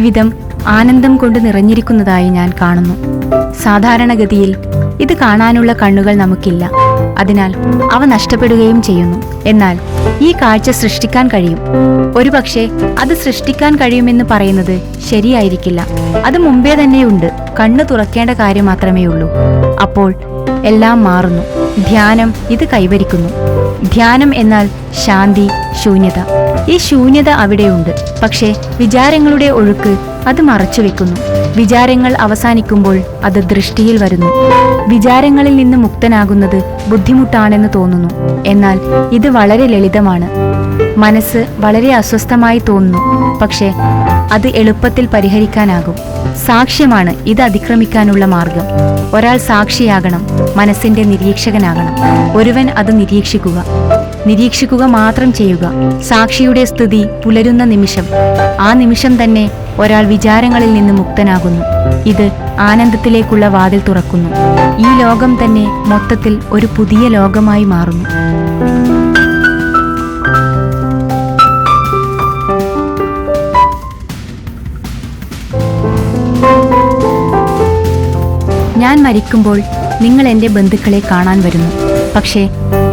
ജീവിതം ആനന്ദം കൊണ്ട് നിറഞ്ഞിരിക്കുന്നതായി ഞാൻ കാണുന്നു. സാധാരണഗതിയിൽ ഇത് കാണാനുള്ള കണ്ണുകൾ നമുക്കില്ല. അതിനാൽ അവ നഷ്ടപ്പെടുകയും ചെയ്യുന്നു. എന്നാൽ ഈ കാഴ്ച സൃഷ്ടിക്കാൻ കഴിയും. ഒരുപക്ഷെ അത് സൃഷ്ടിക്കാൻ കഴിയുമെന്ന് പറയുന്നത് ശരിയായിരിക്കില്ല. അത് മുമ്പേ തന്നെയുണ്ട് കണ്ണു തുറക്കേണ്ട കാര്യം മാത്രമേ ഉള്ളൂ അപ്പോൾ എല്ലാം മാറുന്നു. ധ്യാനം ഇത് കൈവരിക്കുന്നു. ധ്യാനം എന്നാൽ ശാന്തി ശൂന്യത. ഈ ശൂന്യത അവിടെയുണ്ട്. പക്ഷേ വിചാരങ്ങളുടെ ഒഴുക്ക് അത് മറച്ചു വെക്കുന്നു. വിചാരങ്ങൾ അവസാനിക്കുമ്പോൾ അത് ദൃഷ്ടിയിൽ വരുന്നു. വിചാരങ്ങളിൽ നിന്ന് മുക്തനാകുന്നത് ബുദ്ധിമുട്ടാണെന്ന് തോന്നുന്നു. എന്നാൽ ഇത് വളരെ ലളിതമാണ്. മനസ്സ് വളരെ അസ്വസ്ഥമായി തോന്നുന്നു. പക്ഷേ അത് എളുപ്പത്തിൽ പരിഹരിക്കാനാകും. സാക്ഷ്യമാണ് ഇത് അതിക്രമിക്കാനുള്ള മാർഗം. ഒരാൾ സാക്ഷിയാകണം. മനസ്സിന്റെ നിരീക്ഷകനാകണം. ഒരുവൻ അത് നിരീക്ഷിക്കുക. നിരീക്ഷിക്കുക മാത്രം ചെയ്യുക. സാക്ഷിയുടെ സ്ഥിതി പുലരുന്ന നിമിഷം. ആ നിമിഷം തന്നെ ഒരാൾ വിചാരങ്ങളിൽ നിന്ന് മുക്തനാകുന്നു. ഇത് ആനന്ദത്തിലേക്കുള്ള വാതിൽ തുറക്കുന്നു. ഈ ലോകം തന്നെ മൊത്തത്തിൽ ഒരു പുതിയ ലോകമായി മാറുന്നു. ഞാൻ മരിക്കുമ്പോൾ നിങ്ങൾ എന്റെ ബന്ധുക്കളെ കാണാൻ വരുന്നു. പക്ഷേ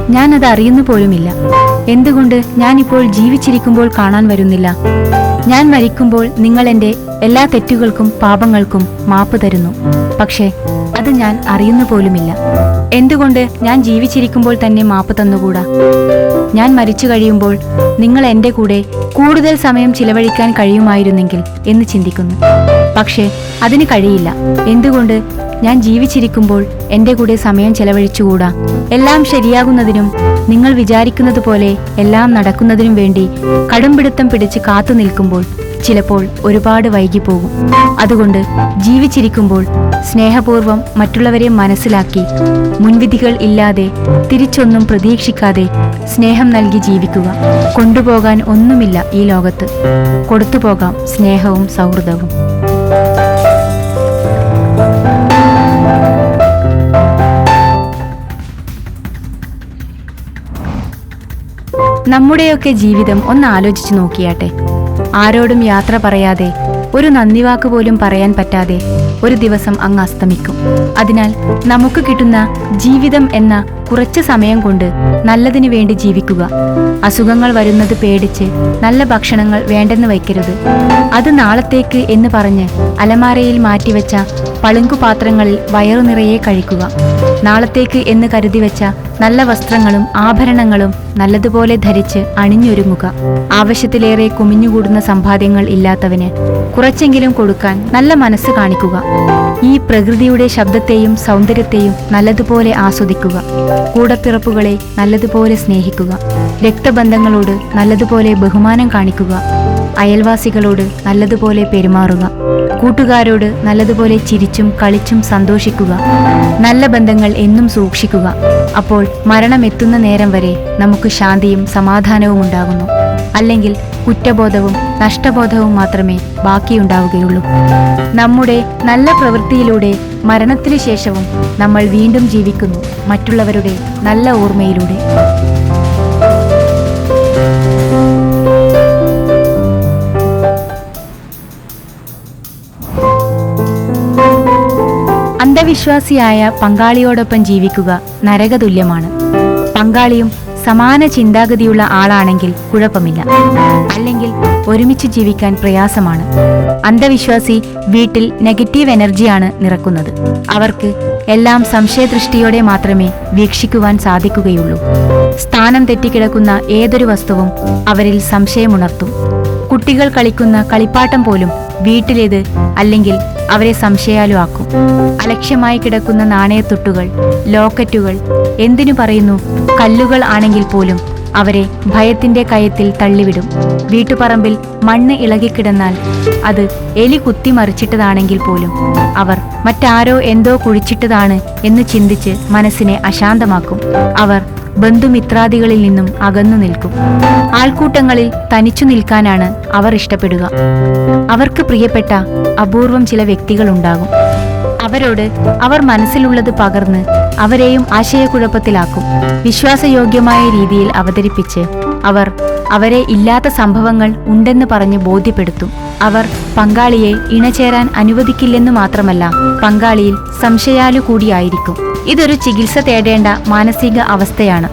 ഞാൻ അത് അറിയുന്നു പോലുമില്ല. എന്തുകൊണ്ട് ഞാൻ ഇപ്പോൾ ജീവിച്ചിരിക്കുമ്പോൾ കാണാൻ വരുന്നില്ല? ഞാൻ മരിക്കുമ്പോൾ നിങ്ങൾ എന്റെ എല്ലാ തെറ്റുകൾക്കും പാപങ്ങൾക്കും മാപ്പ് തരുന്നു. പക്ഷേ അത് ഞാൻ അറിയുന്നു പോലുമില്ല. എന്തുകൊണ്ട് ഞാൻ ജീവിച്ചിരിക്കുമ്പോൾ തന്നെ മാപ്പ് തന്നുകൂടാ? ഞാൻ മരിച്ചു കഴിയുമ്പോൾ നിങ്ങൾ എന്റെ കൂടെ കൂടുതൽ സമയം ചിലവഴിക്കാൻ കഴിയുമായിരുന്നെങ്കിൽ എന്ന് ചിന്തിക്കുന്നു. പക്ഷേ അതിന് കഴിയില്ല. എന്തുകൊണ്ട് ഞാൻ ജീവിച്ചിരിക്കുമ്പോൾ എന്റെ കൂടെ സമയം ചെലവഴിച്ചുകൂടാ. എല്ലാം ശരിയാകുന്നതിനും നിങ്ങൾ വിചാരിക്കുന്നത് പോലെ എല്ലാം നടക്കുന്നതിനും വേണ്ടി കടുംപിടുത്തം പിടിച്ച് കാത്തു നിൽക്കുമ്പോൾ ചിലപ്പോൾ ഒരുപാട് വൈകിപ്പോകും. അതുകൊണ്ട് ജീവിച്ചിരിക്കുമ്പോൾ സ്നേഹപൂർവം മറ്റുള്ളവരെ മനസ്സിലാക്കി മുൻവിധികൾ ഇല്ലാതെ തിരിച്ചൊന്നും പ്രതീക്ഷിക്കാതെ സ്നേഹം നൽകി ജീവിക്കുക. കൊണ്ടുപോകാൻ ഒന്നുമില്ല ഈ ലോകത്ത്. കൊടുത്തുപോകാം സ്നേഹവും സൗഹൃദവും. നമ്മുടെയൊക്കെ ജീവിതം ഒന്ന് ആലോചിച്ചു നോക്കിയാട്ടെ. ആരോടും യാത്ര പറയാതെ ഒരു നന്ദി വാക്ക് പോലും പറയാൻ പറ്റാതെ ഒരു ദിവസം അങ്ങ് അസ്തമിക്കും. അതിനാൽ നമുക്ക് കിട്ടുന്ന ജീവിതം എന്ന കുറച്ച് സമയം കൊണ്ട് നല്ലതിനു വേണ്ടി ജീവിക്കുക. അസുഖങ്ങൾ വരുന്നത് പേടിച്ച് നല്ല ഭക്ഷണങ്ങൾ വേണ്ടെന്ന് വയ്ക്കരുത്. അത് നാളത്തേക്ക് എന്ന് പറഞ്ഞ് അലമാരയിൽ മാറ്റിവെച്ച പളുങ്കുപാത്രങ്ങളിൽ വയറു നിറയെ കഴിക്കുക. നാളത്തേക്ക് എന്ന് കരുതി വെച്ച നല്ല വസ്ത്രങ്ങളും ആഭരണങ്ങളും നല്ലതുപോലെ ധരിച്ച് അണിഞ്ഞൊരുങ്ങുക. ആവശ്യത്തിലേറെ കുമിഞ്ഞുകൂടുന്ന സമ്പാദ്യങ്ങൾ ഇല്ലാത്തവന് കുറച്ചെങ്കിലും കൊടുക്കാൻ നല്ല മനസ്സ് കാണിക്കുക. ഈ പ്രകൃതിയുടെ ശബ്ദത്തെയും സൗന്ദര്യത്തെയും നല്ലതുപോലെ ആസ്വദിക്കുക. കൂടപ്പിറപ്പുകളെ നല്ലതുപോലെ സ്നേഹിക്കുക. രക്തബന്ധങ്ങളോട് നല്ലതുപോലെ ബഹുമാനം കാണിക്കുക. അയൽവാസികളോട് നല്ലതുപോലെ പെരുമാറുക. കൂട്ടുകാരോട് നല്ലതുപോലെ ചിരിച്ചും കളിച്ചും സന്തോഷിക്കുക. നല്ല ബന്ധങ്ങൾ എന്നും സൂക്ഷിക്കുക. അപ്പോൾ മരണമെത്തുന്ന നേരം വരെ നമുക്ക് ശാന്തിയും സമാധാനവും ഉണ്ടാകുന്നു. അല്ലെങ്കിൽ കുറ്റബോധവും നഷ്ടബോധവും മാത്രമേ ബാക്കിയുണ്ടാവുകയുള്ളൂ. നമ്മുടെ നല്ല പ്രവൃത്തിയിലൂടെ മരണത്തിനു ശേഷവും നമ്മൾ വീണ്ടും ജീവിക്കുന്നു മറ്റുള്ളവരുടെ നല്ല ഓർമ്മയിലൂടെ. അന്ധവിശ്വാസിയായ പങ്കാളിയോടൊപ്പം ജീവിക്കുക നരകതുല്യമാണ്. പങ്കാളിയും സമാന ചിന്താഗതിയുള്ള ആളാണെങ്കിൽ കുഴപ്പമില്ല. അല്ലെങ്കിൽ ഒരുമിച്ച് ജീവിക്കാൻ പ്രയാസമാണ്. അന്ധവിശ്വാസി വീട്ടിൽ നെഗറ്റീവ് എനർജിയാണ് നിറക്കുന്നത്. അവർക്ക് എല്ലാം സംശയദൃഷ്ടിയോടെ മാത്രമേ വീക്ഷിക്കുവാൻ സാധിക്കുകയുള്ളൂ. സ്ഥാനം തെറ്റിക്കിടക്കുന്ന ഏതൊരു വസ്തുവും അവരിൽ സംശയമുണർത്തും. കുട്ടികൾ കളിക്കുന്ന കളിപ്പാട്ടം പോലും വീട്ടിലേത് അല്ലെങ്കിൽ അവരെ സംശയാലുവാക്കും. അലക്ഷ്യമായി കിടക്കുന്ന നാണയത്തുട്ടുകൾ ലോക്കറ്റുകൾ എന്തിനു പറയുന്നു? കല്ലുകൾ ആണെങ്കിൽ പോലും അവരെ ഭയത്തിന്റെ കയത്തിൽ തള്ളിവിടും. വീട്ടുപറമ്പിൽ മണ്ണ് ഇളകിക്കിടന്നാൽ അത് എലി കുത്തി കുത്തിമറിച്ചിട്ടതാണെങ്കിൽ പോലും അവർ മറ്റാരോ എന്തോ കുഴിച്ചിട്ടതാണ് എന്ന് ചിന്തിച്ച് മനസ്സിനെ അശാന്തമാക്കും. അവർ ബന്ധുമിത്രാദികളിൽ നിന്നും അകന്നു നിൽക്കും. ആൾക്കൂട്ടങ്ങളിൽ തനിച്ചു നിൽക്കാനാണ് അവർ ഇഷ്ടപ്പെടുക. അവർക്ക് പ്രിയപ്പെട്ട അപൂർവം ചില വ്യക്തികളുണ്ടാകും. അവരോട് അവർ മനസ്സിലുള്ളത് പകർന്ന് അവരെയും ആശയക്കുഴപ്പത്തിലാക്കും. വിശ്വാസയോഗ്യമായ രീതിയിൽ അവതരിപ്പിച്ച് അവർ അവരെ ഇല്ലാത്ത സംഭവങ്ങൾ ഉണ്ടെന്ന് പറഞ്ഞ് ബോധ്യപ്പെടുത്തും. അവർ പങ്കാളിയെ ഇണചേരാൻ അനുവദിക്കില്ലെന്ന് മാത്രമല്ല പങ്കാളിയിൽ സംശയാലു കൂടിയായിരിക്കും ഇതൊരു ചികിത്സ തേടേണ്ട മാനസിക അവസ്ഥയാണ്.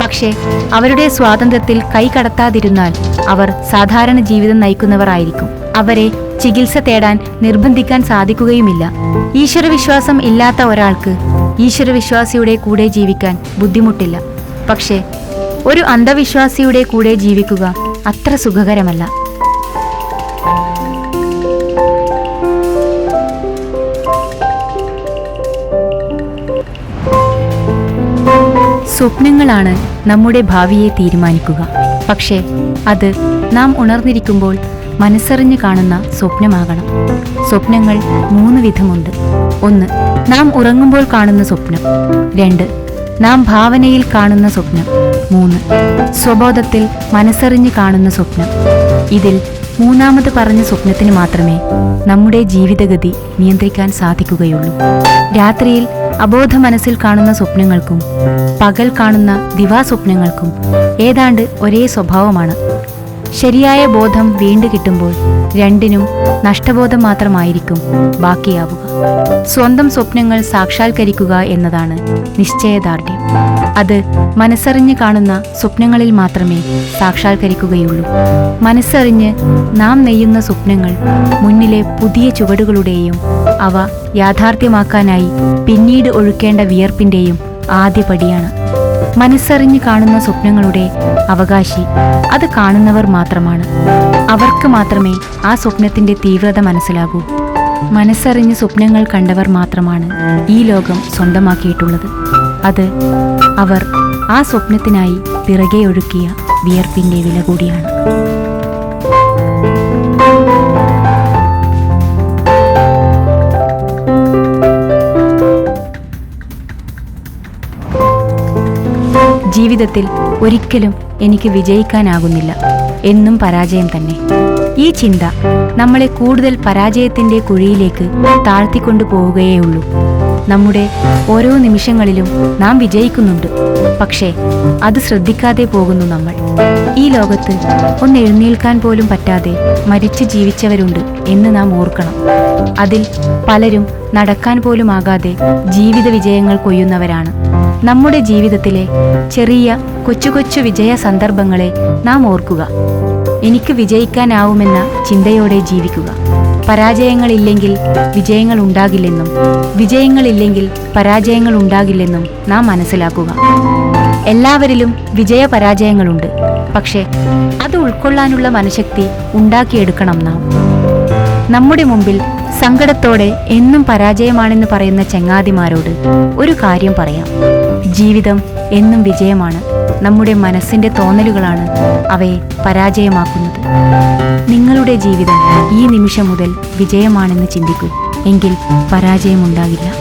പക്ഷേ അവരുടെ സ്വാതന്ത്ര്യത്തിൽ കൈകടത്താതിരുന്നാൽ അവർ സാധാരണ ജീവിതം നയിക്കുന്നവരായിരിക്കും. അവരെ ചികിത്സ തേടാൻ നിർബന്ധിക്കാൻ സാധിക്കുകയുമില്ല. ഈശ്വരവിശ്വാസം ഇല്ലാത്ത ഒരാൾക്ക് ഈശ്വരവിശ്വാസിയുടെ കൂടെ ജീവിക്കാൻ ബുദ്ധിമുട്ടില്ല. പക്ഷേ ഒരു അന്ധവിശ്വാസിയുടെ കൂടെ ജീവിക്കുക അത്ര സുഖകരമല്ല. സ്വപ്നങ്ങളാണ് നമ്മുടെ ഭാവിയെ തീരുമാനിക്കുക. പക്ഷേ അത് നാം ഉണർന്നിരിക്കുമ്പോൾ മനസ്സറിഞ്ഞ് കാണുന്ന സ്വപ്നമാകണം. സ്വപ്നങ്ങൾ മൂന്ന് വിധമുണ്ട്. ഒന്ന് നാം ഉറങ്ങുമ്പോൾ കാണുന്ന സ്വപ്നം. രണ്ട് നാം ഭാവനയിൽ കാണുന്ന സ്വപ്നം. മൂന്ന് സ്വബോധത്തിൽ മനസ്സറിഞ്ഞ് കാണുന്ന സ്വപ്നം. ഇതിൽ മൂന്നാമത് പറഞ്ഞ സ്വപ്നത്തിന് മാത്രമേ നമ്മുടെ ജീവിതഗതി നിയന്ത്രിക്കാൻ സാധിക്കുകയുള്ളൂ. രാത്രിയിൽ അബോധ മനസ്സിൽ കാണുന്ന സ്വപ്നങ്ങൾക്കും പകൽ കാണുന്ന ദിവാസ്വപ്നങ്ങൾക്കും ഏതാണ്ട് ഒരേ സ്വഭാവമാണ്. ശരിയായ ബോധം വീണ്ടു കിട്ടുമ്പോൾ രണ്ടിനും നഷ്ടബോധം മാത്രമായിരിക്കും ബാക്കിയാവുക. സ്വന്തം സ്വപ്നങ്ങൾ സാക്ഷാത്കരിക്കുക എന്നതാണ് നിശ്ചയദാർഢ്യം. അത് മനസ്സറിഞ്ഞ് കാണുന്ന സ്വപ്നങ്ങളിൽ മാത്രമേ സാക്ഷാത്കരിക്കുകയുള്ളൂ. മനസ്സറിഞ്ഞ് നാം നെയ്യുന്ന സ്വപ്നങ്ങൾ മുന്നിലെ പുതിയ ചുവടുകളുടെയും അവ യാഥാർത്ഥ്യമാക്കാനായി പിന്നീട് ഒഴുക്കേണ്ട വിയർപ്പിന്റെയും ആദ്യപടിയാണ്. മനസ്സറിഞ്ഞ് കാണുന്ന സ്വപ്നങ്ങളുടെ അവകാശി അത് കാണുന്നവർ മാത്രമാണ്. അവർക്ക് മാത്രമേ ആ സ്വപ്നത്തിന്റെ തീവ്രത മനസ്സിലാകൂ. മനസ്സറിഞ്ഞ് സ്വപ്നങ്ങൾ കണ്ടവർ മാത്രമാണ് ഈ ലോകം സ്വന്തമാക്കിയിട്ടുള്ളത്. അത് അവർ ആ സ്വപ്നത്തിനായി പിറകെ ഒഴുക്കിയ വിയർപ്പിന്റെ വില കൂടിയാണ്. ജീവിതത്തിൽ ഒരിക്കലും എനിക്ക് വിജയിക്കാനാകുന്നില്ല. എന്നും പരാജയം തന്നെ. ഈ ചിന്ത നമ്മളെ കൂടുതൽ പരാജയത്തിന്റെ കുഴിയിലേക്ക് താഴ്ത്തിക്കൊണ്ടു പോവുകയേയുള്ളൂ. നമ്മുടെ ഓരോ നിമിഷങ്ങളിലും നാം വിജയിക്കുന്നുണ്ട്. പക്ഷേ അത് ശ്രദ്ധിക്കാതെ പോകുന്നു നമ്മൾ. ഈ ലോകത്ത് ഒന്ന് എഴുന്നേൽക്കാൻ പോലും പറ്റാതെ മരിച്ചു ജീവിച്ചവരുണ്ട് എന്ന് നാം ഓർക്കണം. അതിൽ പലരും നടക്കാൻ പോലും ആകാതെ ജീവിത വിജയങ്ങൾ കൊയ്യുന്നവരാണ്. നമ്മുടെ ജീവിതത്തിലെ ചെറിയ കൊച്ചു കൊച്ചു വിജയ സന്ദർഭങ്ങളെ നാം ഓർക്കുക. എനിക്ക് വിജയിക്കാനാവുമെന്ന ചിന്തയോടെ ജീവിക്കുക. പരാജയങ്ങളില്ലെങ്കിൽ വിജയങ്ങൾ ഉണ്ടാകില്ലെന്നും വിജയങ്ങളില്ലെങ്കിൽ പരാജയങ്ങൾ ഉണ്ടാകില്ലെന്നും നാം മനസ്സിലാക്കുക. എല്ലാവരിലും വിജയ പരാജയങ്ങളുണ്ട്. പക്ഷേ അത് ഉൾക്കൊള്ളാനുള്ള മനഃശക്തി ഉണ്ടാക്കിയെടുക്കണം നാം. നമ്മുടെ മുമ്പിൽ സങ്കടത്തോടെ എന്നും പരാജയമാണെന്ന് പറയുന്ന ചങ്ങാതിമാരോട് ഒരു കാര്യം പറയാം. ജീവിതം എന്നും വിജയമാണ്. നമ്മുടെ മനസ്സിന്റെ തോന്നലുകളാണ് അവയെ പരാജയമാക്കുന്നത്. നിങ്ങളുടെ ജീവിതം ഈ നിമിഷം മുതൽ വിജയമാണെന്ന് ചിന്തിക്കൂ. എങ്കിൽ പരാജയമുണ്ടാകില്ല.